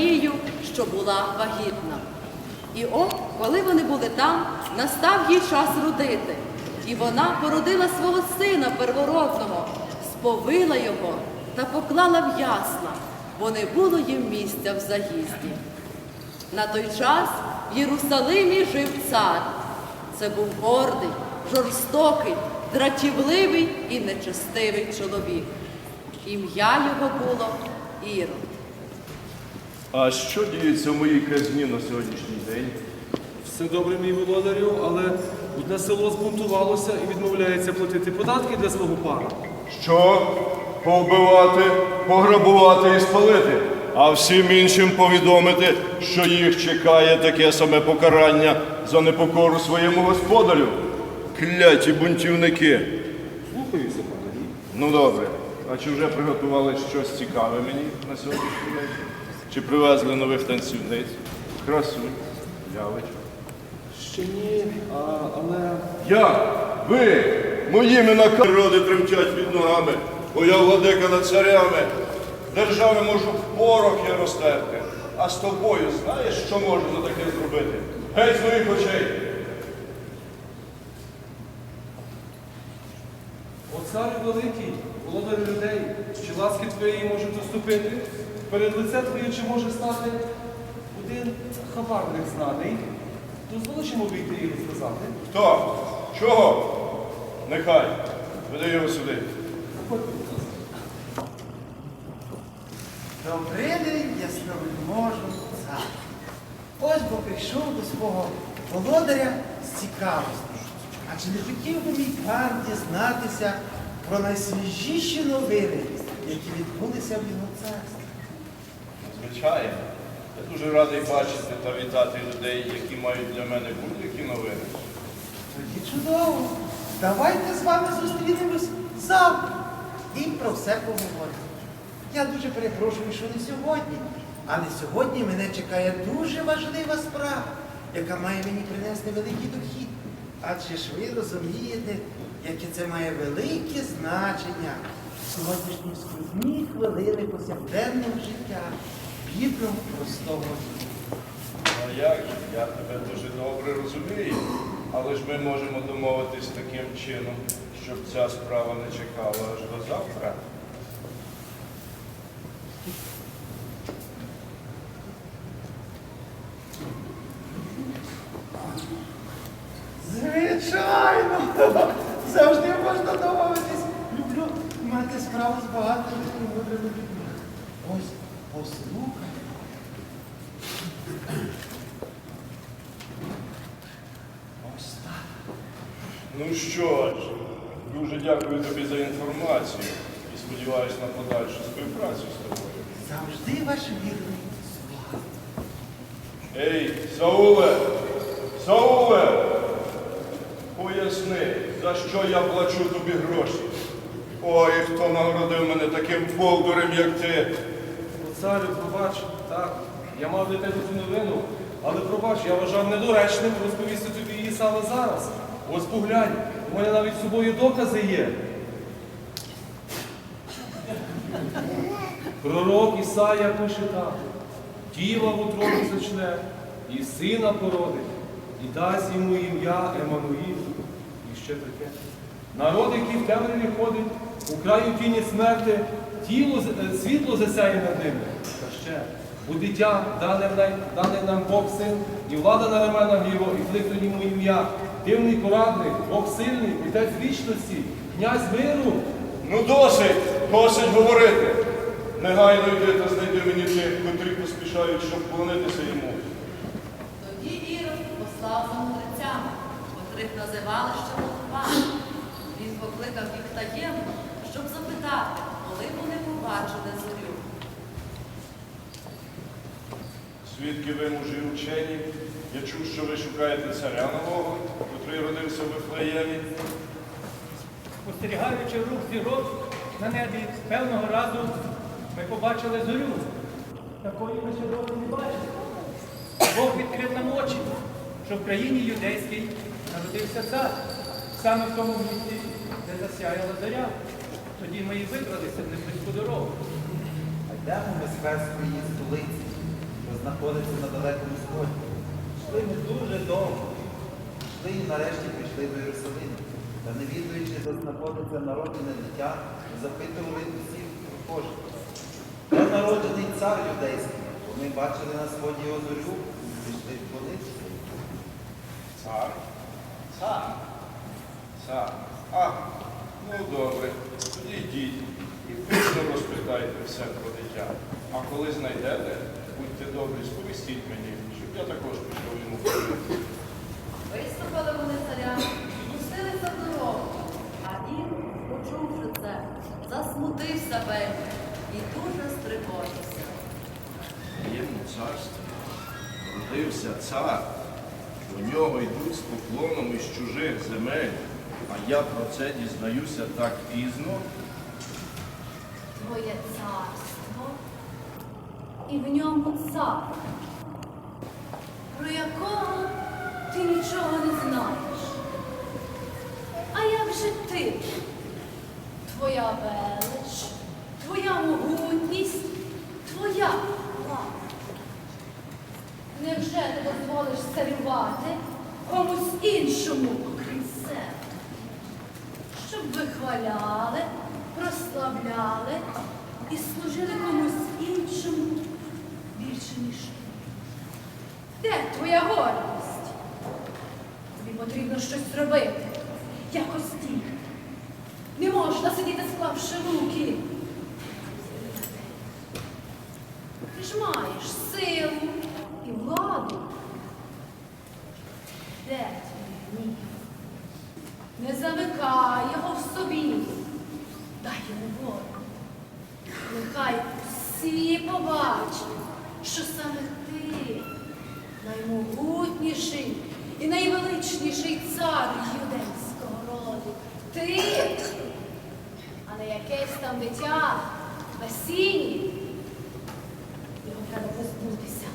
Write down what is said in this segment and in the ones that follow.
Марією, що була вагітна. І от, коли вони були там, настав їй час родити. І вона породила свого сина первородного, сповила його та поклала в ясла, бо не було їм місця в заїзді. На той час в Єрусалимі жив цар. Це був гордий, жорстокий, дратівливий і нечестивий чоловік. Ім'я його було Ірод. А що діється в моїй казні на сьогоднішній день? Все добре, мій володарю, але одне село збунтувалося і відмовляється платити податки для свого пана. Що? Повбивати, пограбувати і спалити, а всім іншим повідомити, що їх чекає таке саме покарання за непокору своєму господарю. Кляті бунтівники. Слухаюся, пане. Ну добре. А чи вже приготували щось цікаве мені на сьогоднішній день? Чи привезли нових танцівниць? Красунь, лявич. Ще ні, а, але Я, ви, моїми накази тремтять під ногами, бо я владика над царями. Держави можу в порох я розтерти. А з тобою знаєш, що можу за таке зробити? Геть з моїх очей. о царю великий, володар людей, чи ласки твоєї можуть уступити? Перед лице твоє чи може стати один хабарник знаний? Дозволиш йому вийти і розказати? Хто? Чого? Нехай. Веди його сюди. Добрий день, ясновельможу цар. Ось бо прийшов до свого володаря з цікавостю. А чи не хотів би мій пан дізнатися про найсвіжіші новини, які відбулися в його царстві? Звичайно. Я дуже радий бачити та вітати людей, які мають для мене будь-які новини. Тоді чудово. Давайте з вами зустрінемось завтра і про все поговоримо. Я дуже перепрошую, що не сьогодні. Але сьогодні мене чекає дуже важлива справа, яка має мені принести великий дохід. Адже ж ви розумієте, яке це має велике значення в сьогоднішні скрутні хвилини повсякденного життя, бідного простого. А як же? Я тебе дуже добре розумію. Але ж ми можемо домовитись таким чином, щоб ця справа не чекала аж до завтра. Звичайно, завжди можна домовитись. Люблю мати справу з багатими і мудрими людьми. Ось послухай. Ось так. Ну що ж, дуже дякую тобі за інформацію і сподіваюся на подальшу співпрацю з тобою. Завжди ваш вірний слуга. Ей, Сауле! Сауле! Поясни, за що я плачу тобі гроші? Ой, хто нагородив мене таким болдурем, як ти? О, царю, пробач, так, я мав для тебе цю новину, але пробач, я вважав недоречним розповісти тобі її саме зараз. Ось поглянь, у мене навіть з собою докази є. Пророк Ісая пише так. Діва в утробі зачне, і сина породить, і дасть йому ім'я Еммануїл. І ще таке. Народ, який в темряві ходить, у краю тіні смерти, тіло, е, світло засяє над ними. Та ще, у дитя дане, нам- Бог син, і влада на раменах його, і кликне йому ім'я. Дивний порадник, Бог сильний, Отець вічності, князь миру. Ну досить, досить говорити. Негайно йди та знайди мені тих, котрі поспішають, щоб вклонитися йому. Тоді Ірод послав за мудрецями, котрих називали ще молодвами. Він покликав їх таємно, щоб запитати, коли вони побачили зорю. Свідки ви мужі учені, я чув, що ви шукаєте царя нового, котрий родився в Вифлеємі. Спостерігаючи рух зірок на небі, певного разу ми побачили зорю. Такої ми ще довго не бачили. Бог відкрив нам очі, що в країні юдейській народився цар. Саме в тому місці, де засяяла заря. Тоді ми і вибралися в неблизьку дорогу. А йдемо ми з перської столиці, що знаходиться на далекому сході. Йшли ми дуже довго. Йшли і нарешті прийшли до Єрусалиму. Та не відуючи, де знаходиться народжене дитя, запитували усіх прохожих. Де народжений цар юдейський? Вони бачили на сході його зорю і прийшли вклонитися. Цар? Цар? Цар. А, ну добре. Тоді йдіть і пишно розпитайте все про дитя. А коли знайдете, будьте добрі, сповістіть мені, щоб я також пішов йому повідати. Виступили вони царя, пустилися в дорогу, а він, почувши це, засмутився вельми і дуже стривожився. Моєму царстві родився цар. До нього йдуть з поклоном із чужих земель, а я про це дізнаюся так пізно. Твоє царство і в ньому цар, про якого ти нічого не знаєш. А як же ти? Твоя велич, твоя могутність, твоя влада. Невже ти дозволиш царювати комусь іншому, окрім себе? щоб вихваляли, прославляли і служили комусь іншому більше, ніж ти. Де твоя гордість? Тобі потрібно щось зробити, якось діяти. Не можна сидіти, склавши руки. Ти ж маєш силу і владу. Де твій гнів? Не замикай його в собі. Дай йому волю. Нехай всі побачать, що саме ти наймогутніший і найвеличніший цар юдейського роду. Ти, а не якесь там дитя на сіні. Його треба. Позбутися.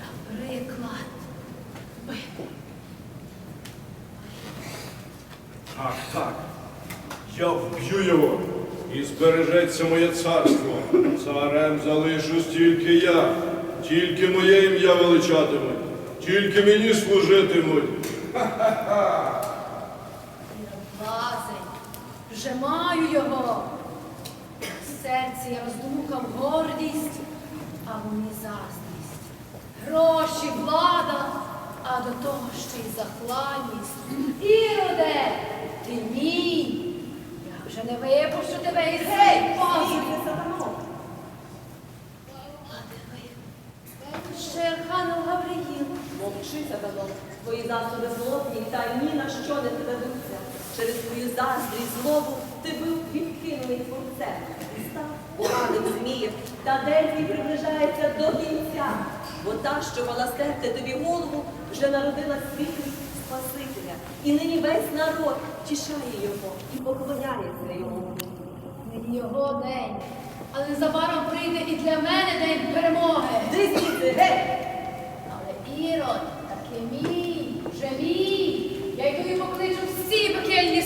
Наприклад, бити. Так, так. Я вб'ю його і збережеться моє царство. Царем залишусь тільки я, тільки моє ім'я величатимуть, тільки мені служитимуть. Лазень, вже маю його. В серці я роздмухав гордість, а в умі заздрість. Гроші, влада, а до того ще й захланність. Іроде, ти мій. Я вже не випущу тебе із гей, сатану. Ще Архангел Гавриїл. Мовчи, сатано, твої засоби злобні та ні на що не приведуться. Через твою заздрість злобу ти був відкинений творцем. І став поганим змієм, та день твій приближається до кінця. Бо та, що мала стерти тобі голову, вже народила світлий Спасителя. І нині весь народ тішає його і поклоняється йому. Нині його день, але незабаром прийде і для мене день перемоги. Дивіться геть! Але Ірод таки мій, вже мій. Я йду і покличу всі пекельні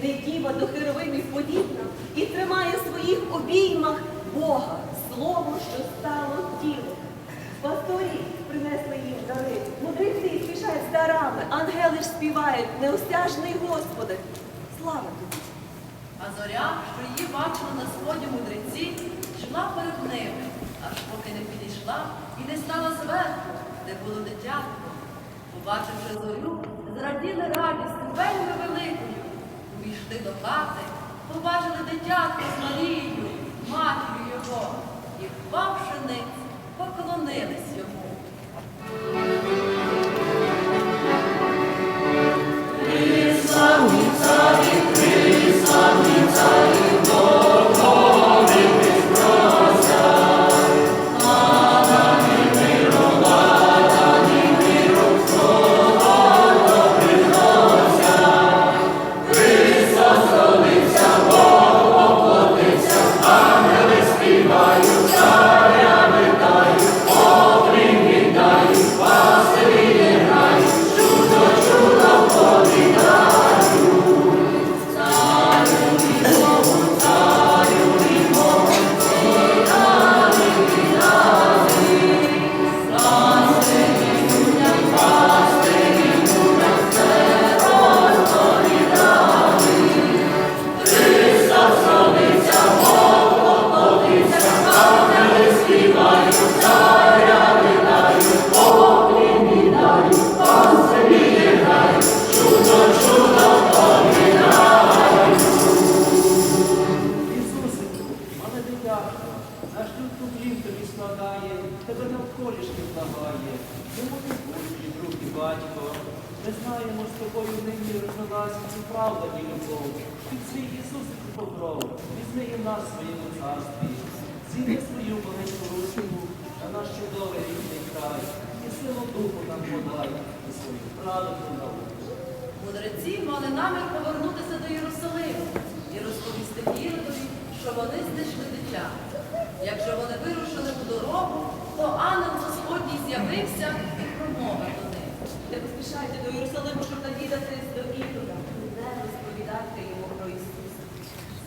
сидить діва до херовимів подібна і тримає в своїх обіймах Бога, слово, що стало тілом. Пасторі принесли їм дари, мудреці спішають з дарами, ангели ж співають, неосяжний Господи. Слава тобі! А зоря, що її бачили на сході мудреці, йшла перед ними, аж поки не підійшла і не стала зверху, де було дитятко. Побачивши зорю, зраділи радістю вельми великою. Увійшли до хати, побачили дитятку з Марією, матір'ю його, і впавши ниць, поклонились йому. Ісусику, ручку на наш чудовий рідний край. І силу духу нам подай, і свою правду науку. Мудреці мали намір повернутися до Єрусалиму і розповісти Іродові, що вони знайшли дитя. Як же вони вирушили у дорогу, то ангел Господній з'явився і промовив до них. Не поспішайте до Єрусалиму, щоб навідатись до Іруда. Не розповідайте йому про Ісуса.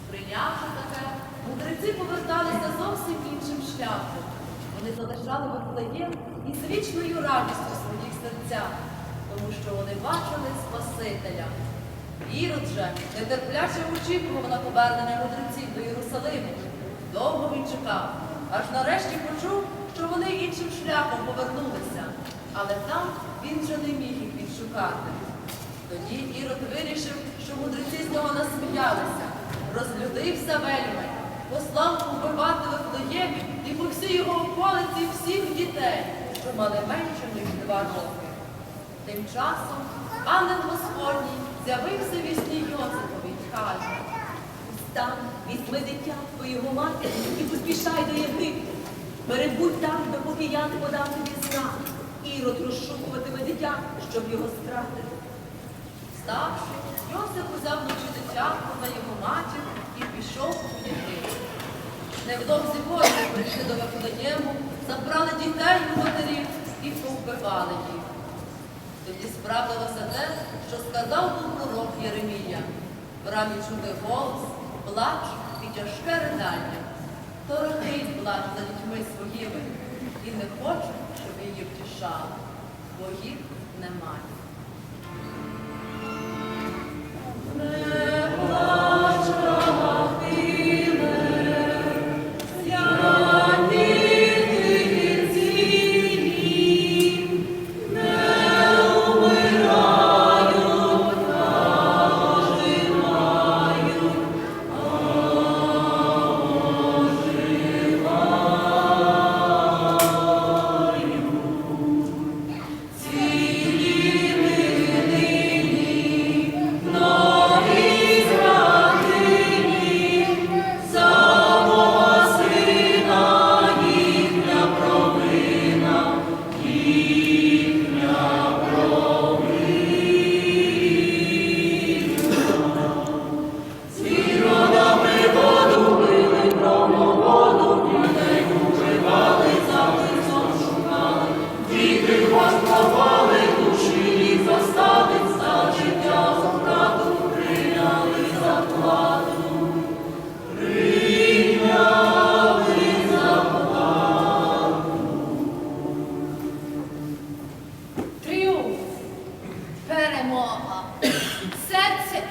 Прийнявши таке, мудреці поверталися зовсім іншим шляхом. Вони залишали Вифлеєм із вічною радістю своїх серцях, тому що вони бачили Спасителя. Ірод же нетерпляче очікував на повернення мудреців до Єрусалиму. Довго він чекав, аж нарешті почув, що вони іншим шляхом повернулися, але там він вже не міг їх відшукати. Тоді Ірод вирішив, що мудреці з нього насміялися, розлюдився вельми, послав убивати Вифлеємі і по всій його околиці всіх дітей, що мали менше, ніж два роки. Тим часом ангел Господній з'явився вісні Йосипові й каже, Встань, візьми дитятко і його матір і поспішай до Єгипту. Перебудь там, допоки я не подам тобі знак. Ірод розшукуватиме дитя, щоб його стратити. Ставши, Йосип узяв вночі дитятку та його матір і пішов у Єгипет. Невдовзі воїни прийшли до Вифлеєму, забрали дітей у матерів і повбивали їх. Тоді справдилося те, що сказав був пророк Єремія. В рамі чути голос, плач і тяжке ридання. торохтить влад за дітьми своїми і не хоче, щоб її втішали, бо їх немає.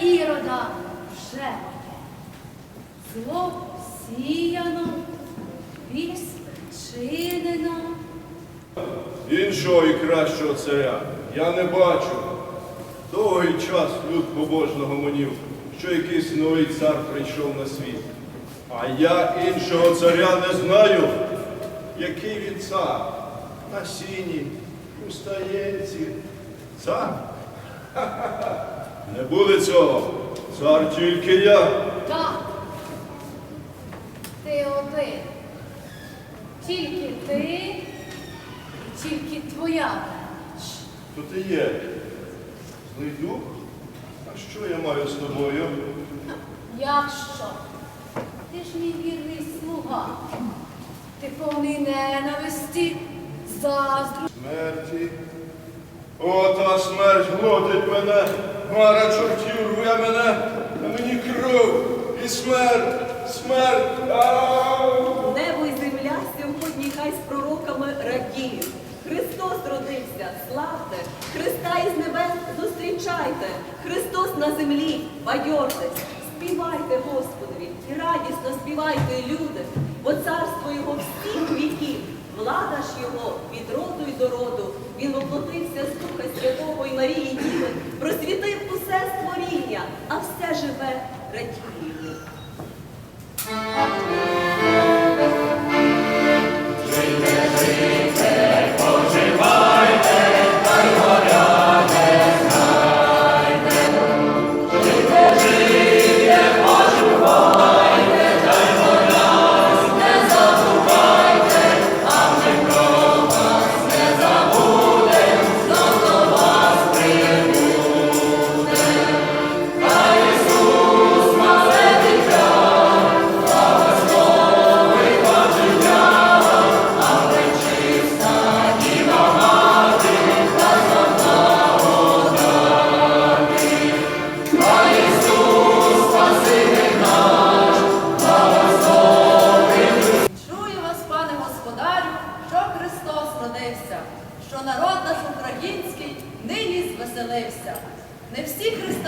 Ірода вже моє. Зло сіяно, біс чинено. Іншого і кращого царя я не бачу. Довгий час люд побожно гомонів, що якийсь новий цар прийшов на світ. А я іншого царя не знаю. Який він цар? На сіні, у стаєнці. Цар? Ха-ха-ха. Не буде цього. Цар тільки я. Так. Ти один. Тільки ти і тільки твоя. То ти є. Злий дух? А що я маю з тобою? Як що? Ти ж мій вірний слуга. Ти повний ненависті, заздру. Смерті. О, та смерть глотить мене, мара чортів рве мене, а мені кров і смерть, смерть. Небо і земля сьогодні хай з пророками радіють. Христос родився, славте, Христа із небес зустрічайте, Христос на землі, бадьортесь, співайте Господові. І радісно співайте, люди, бо царство Його всіх віків, влада ж Його від роду й до роду. Він воплотився з Духа Святого і Марії Діви, просвітив усе створіння, а все живе радіє.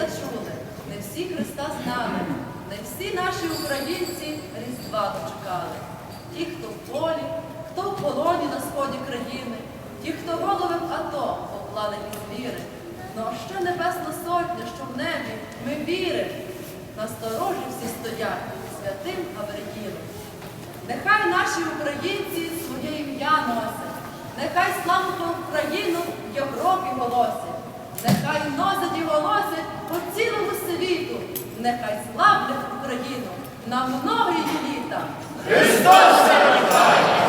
Всі чули, не всі Христа знали, не всі наші українці Різдва дочекали. Ті, хто в полі, хто в полоні на сході країни, ті, хто голови в АТО покладені звіри. Ну а що небесна сотня, що в небі ми віримо, насторожі всі стоять святим Гавриїлом. Нехай наші українці своє ім'я носять, нехай славу Україну в Європі голосять, нехай носить і голосять по цілому світу, нехай славлять Україну на многії літа. Христос!